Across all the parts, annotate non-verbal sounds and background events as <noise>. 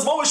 was małe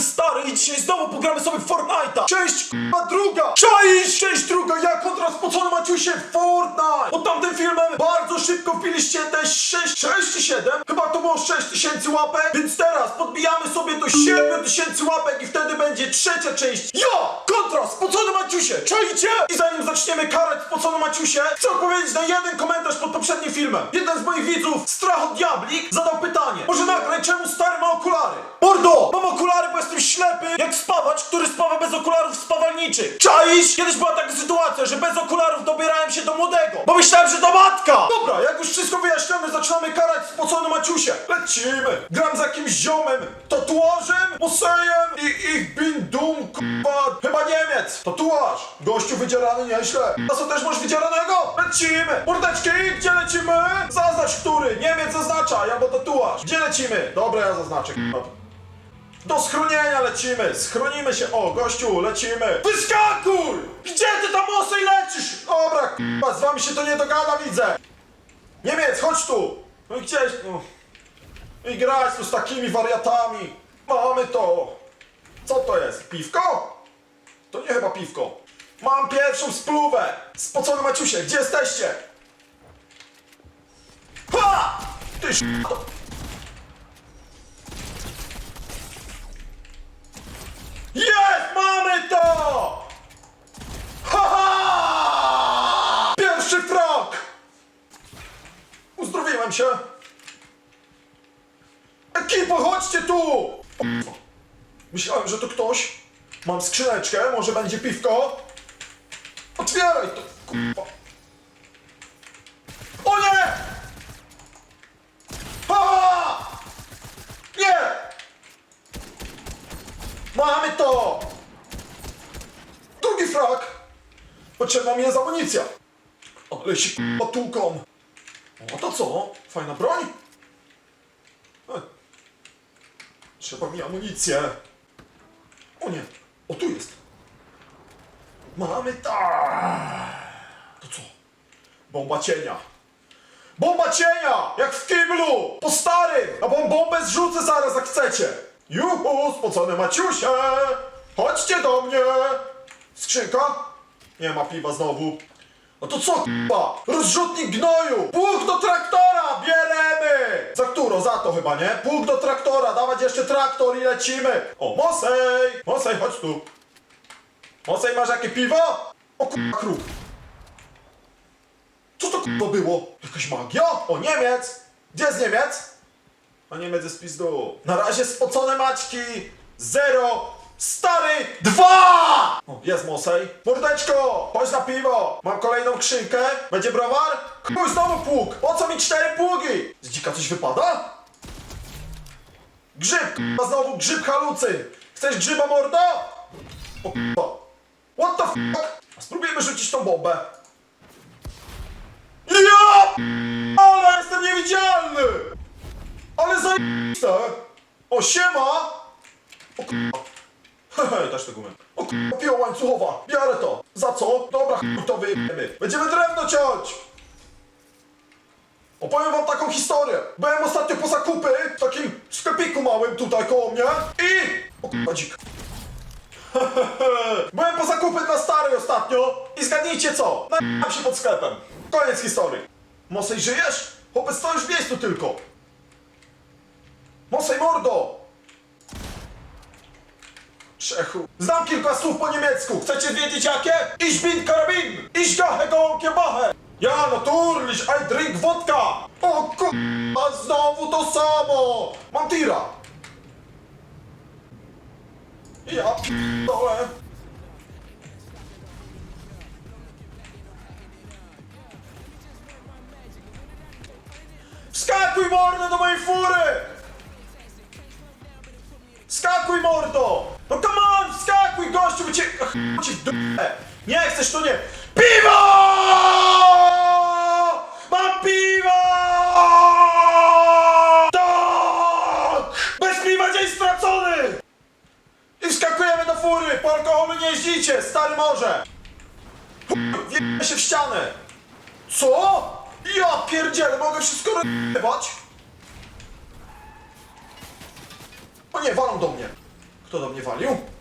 strony stary i dzisiaj znowu pogramy sobie w Fortnite'a! Część k***a druga! Cześć! Część druga, ja kontra spocony Maciusie Fortnite! Pod tamtym filmem bardzo szybko wbiliście te 6, 6 czy 7? Chyba to było 6 tysięcy łapek, więc teraz podbijamy sobie do 7 tysięcy łapek i wtedy będzie trzecia część. Ja! Kontra spocony Maciusie! Czajcie? I zanim zaczniemy karać spocony Maciusie, chcę odpowiedzieć na jeden komentarz pod poprzednim filmem. Jeden z moich widzów, Strach od Diablik, zadał pytanie. Może nagraj, czemu stary ma okulary? Mordo! Mam okulary, bo jestem ślepy, jak spawacz, który spawa bez okularów spawalniczych. Czaisz? Kiedyś była taka sytuacja, że bez okularów dobierałem się do młodego, bo myślałem, że to matka! Dobra, jak już wszystko wyjaśnione, zaczynamy karać spocony Maciusie. Lecimy! Gram z jakimś ziomem, tatuażem, mosejem i ich bin dum, k***a, chyba Niemiec. Tatuaż. Gościu wydzierany nieźle. A co też masz wydzieranego? Lecimy! Mordeczki, gdzie lecimy? Zaznacz który. Niemiec zaznacza, albo tatuaż. Gdzie lecimy? Dobra, ja zaznaczę. k***a. Do schronienia lecimy! Schronimy się! O, gościu, lecimy! Wyskakuj! Gdzie ty tam osej lecisz? Dobra, k***a, z wami się to nie dogada, widzę! Niemiec, chodź tu! No i gdzieś, no... I grać tu z takimi wariatami! Mamy to! Co to jest? Piwko? To nie chyba piwko. Mam pierwszą spluwę! Spocony Maciusie, gdzie jesteście? Ha! Ty sz***o! Jest! Mamy to! Haha! Pierwszy frog! Uzdrowiłem się. Ekipo, chodźcie tu! Myślałem, że to ktoś. Mam skrzyneczkę, może będzie piwko. Otwieraj to, kurwa. O nie! Ha! Nie! Mamy to! Drugi frak! Potrzebna mi jest amunicja. Ale się k***a tłuką. O to co? Fajna broń? Trzeba mi amunicję. O nie, o tu jest. Mamy to. To co? Bomba cienia. Bomba cienia! Jak w kiblu! Po starym! A wam bombę zrzucę zaraz jak chcecie! Juhu, spocone Maciusie! Chodźcie do mnie! Skrzynka? Nie ma piwa znowu. No to co k***a? Rozrzutnik gnoju! Pług do traktora! Bieremy! Za którą? Za to chyba, nie? Pług do traktora! Dawać jeszcze traktor i lecimy! O, Mosej! Mosej, chodź tu! Mosej, masz jakie piwo? O k***a, kruk! Co to k***a było? Jakaś magia? O, Niemiec! Gdzie jest Niemiec? A Niemiec jest pizdu. Na razie spocone Maćki! Zero! Stary! Dwa! O, jest Mosej. Mordeczko! Chodź na piwo! Mam kolejną skrzynkę. Będzie browar? Kuj, znowu pług! Po co mi cztery pługi? Z dzika coś wypada? Grzyb! k***a, znowu grzyb halucyn! Chcesz grzyba, mordo? O k***a. What the fuck? Spróbujemy rzucić tą bombę. Ja! Ale jestem niewidzialny! Ale zajebiste! O, siema! O. Hehe, też tego umiem. O k***a, łańcuchowa! Biorę to! Za co? Dobra, to wyjemy. Będziemy drewno ciąć! Opowiem wam taką historię. Byłem ostatnio po zakupy w takim sklepiku małym tutaj koło mnie i... O dzik. <laughs> Byłem po zakupy dla starej ostatnio i zgadnijcie co? Najechałem się pod sklepem. Koniec historii. Mosej, żyjesz? Chłopiec stoisz w miejscu tylko. Mosej, mordo! Czechu. Znam kilka słów po niemiecku. Chcecie wiedzieć jakie? Ich bin karabin! Ich gache go kiebache! Ja naturlich, I drink wodka! O k***a, znowu to samo! Mam tira! Ja p***dolę. Wskakuj mordo do mojej fury! Skakuj mordo! Wskakuj gościu, by cię... Cię w dupę! Nie chcesz to nie... PIWO! Mam piwo! Tak! Bez piwa dzień stracony! I wskakujemy do fury! Po alkoholu nie jeździcie, stary morze! Wjebę się w ścianę! Co? Ja pierdzielę, mogę wszystko rozjebać? O nie, walą do mnie. Kto do mnie walił?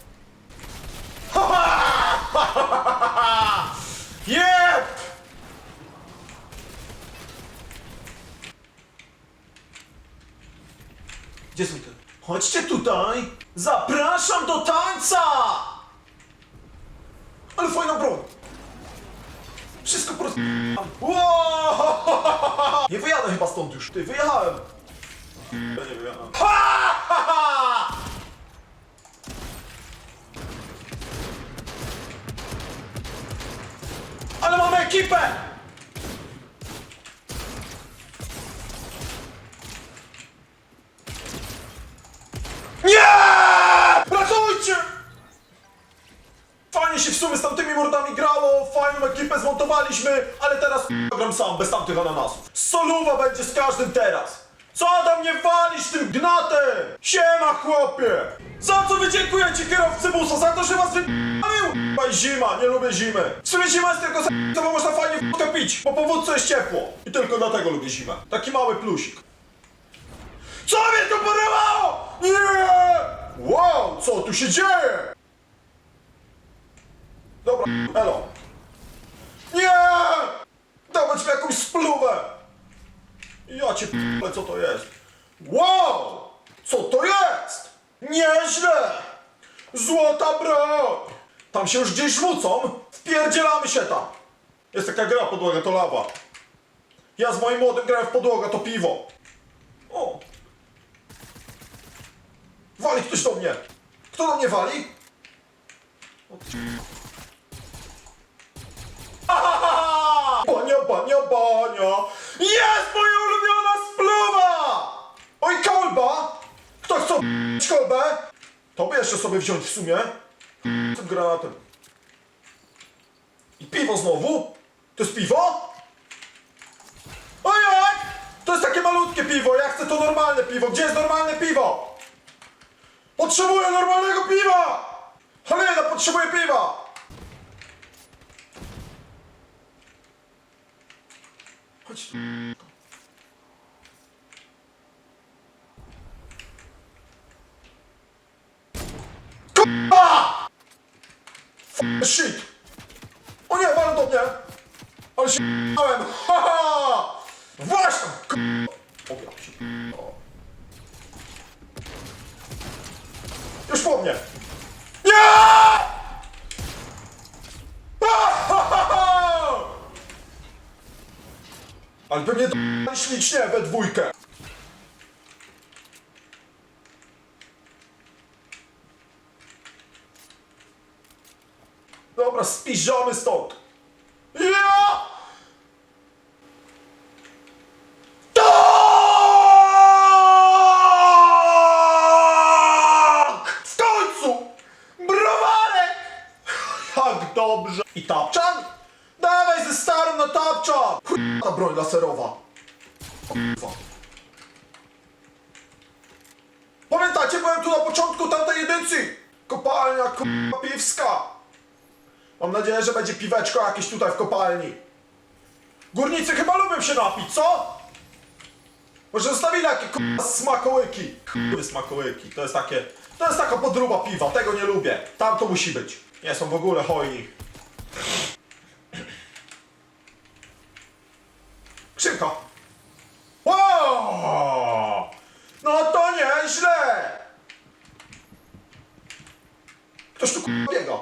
Jep! Gdzie są te? Chodźcie tutaj! Zapraszam do tańca! Ale fajna broń! Wszystko po prostu... Wow! Nie wyjadę chyba stąd już. Ty, wyjechałem! Ja nie wyjechałem. Ha, ha, ha! Ale mamy ekipę! Nie! Ratujcie! Fajnie się w sumie z tamtymi mordami grało, fajną ekipę zmontowaliśmy, ale teraz gram sam, bez tamtych ananasów. Soluwa będzie z każdym teraz. Co do mnie walisz tym gnatem? Siema chłopie! Za co wy dziękujecie kierowcy busa? Za to, że was wypalił? Chyba zima, nie lubię zimy. W sumie zima jest tylko za bo można fajnie w pić, bo po wódce jest ciepło. I tylko dlatego lubię zimę. Taki mały plusik. Co mnie to porywało? Nie! Wow, co tu się dzieje? Dobra, elo. Nie! Dawać mi jakąś spluwę! Ja co to jest? Wow! Co to jest? Nieźle! Złota broń! Tam się już gdzieś rzucą? Wpierdzielamy się tam! Jest taka gra podłoga, to lawa. Ja z moim młodym grałem w podłogę, to piwo. O! Wali ktoś do mnie! Kto do mnie wali? Bania, bania, bania! Jeszcze sobie wziąć w sumie. Tym granatem. I piwo znowu? To jest piwo? O jak? To jest takie malutkie piwo, ja chcę to normalne piwo. Gdzie jest normalne piwo? Potrzebuję normalnego piwa! Helena, potrzebuję piwa! Chodź. K***a! F- Shit! O nie, walą do mnie! Ale się k***ałem! Ha, ha! Właśnie! K***a. O, ja się k***a. Już po mnie! Nie! Ale pewnie to ślicznie we dwójkę. Dobra, spiżamy stąd. Ja! Tak! W końcu! Browarek! Jak dobrze! I tapczan? Dawaj ze starym na tapczan! Ta broń laserowa. Kurwa. Pamiętacie, byłem tu na początku tamtej edycji? Kopalnia kurwa piwska. Mam nadzieję, że będzie piweczko jakieś tutaj w kopalni. Górnicy chyba lubią się napić, co? Może zostawili jakie kurwa smakołyki. Kurwa smakołyki, to jest takie... To jest taka podruba piwa, tego nie lubię. Tam to musi być. Nie są w ogóle hojni. Skrzynka. Wow! No to nieźle! Ktoś tu kurwa biega.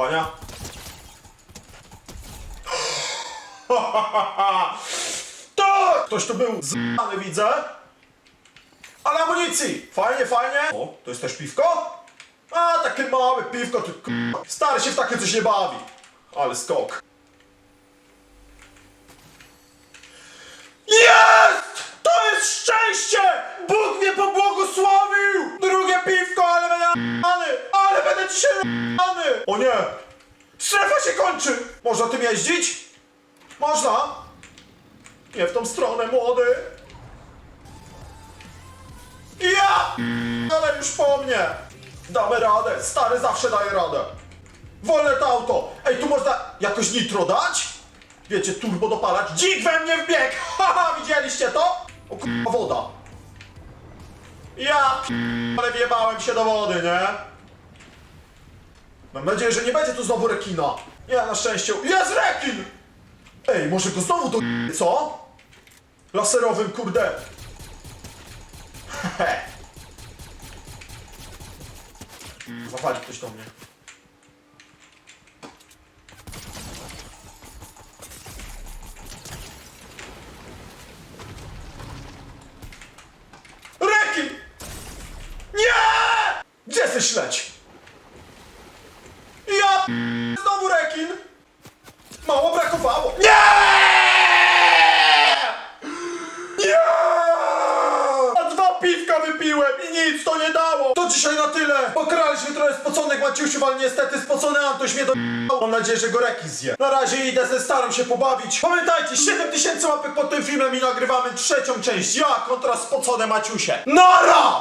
Bania. <gasps> Tak! Ktoś tu był zjany, widzę. Ale amunicji! Fajnie, fajnie. O, to jest też piwko? A, takie małe piwko, ty k***a. Stary się w takie coś nie bawi. Ale skok. Jest! To jest szczęście! Bóg mnie pobłogosławił! Drugie piwko, ale będę rany! Ale będę dzisiaj rany! O nie! Strefa się kończy! Można tym jeździć? Można? Nie w tą stronę, młody! Ja! Ale już po mnie! Damy radę, stary zawsze daje radę. Wolne to auto! Ej, tu można jakoś nitro dać? Wiecie, turbo dopalać. Dzik we mnie wbiegł! <laughs> Haha, widzieliście to? O kurwa woda. Ja p- ale wjebałem się do wody, nie? Mam nadzieję, że nie będzie tu znowu rekina. Ja na szczęście... Jest rekin! Ej, może go znowu do co? Laserowym, kurde. <laughs> Hehe. Zawali ktoś do mnie. Rekin! Nie! Śledź? Ja znowu rekin! Mało brakowało. Nie! Nie! A dwa piwka wypiłem i nic to nie dało! To dzisiaj na tyle! Pokraliśmy trochę spoconych Maciusiów, ale niestety spocony Antoś mnie do... Mam nadzieję, że go rekin zje. Na razie idę ze starym się pobawić. Pamiętajcie, 7000 łapek pod tym filmem i nagrywamy trzecią część. Ja kontra spocone Maciusie. Nara!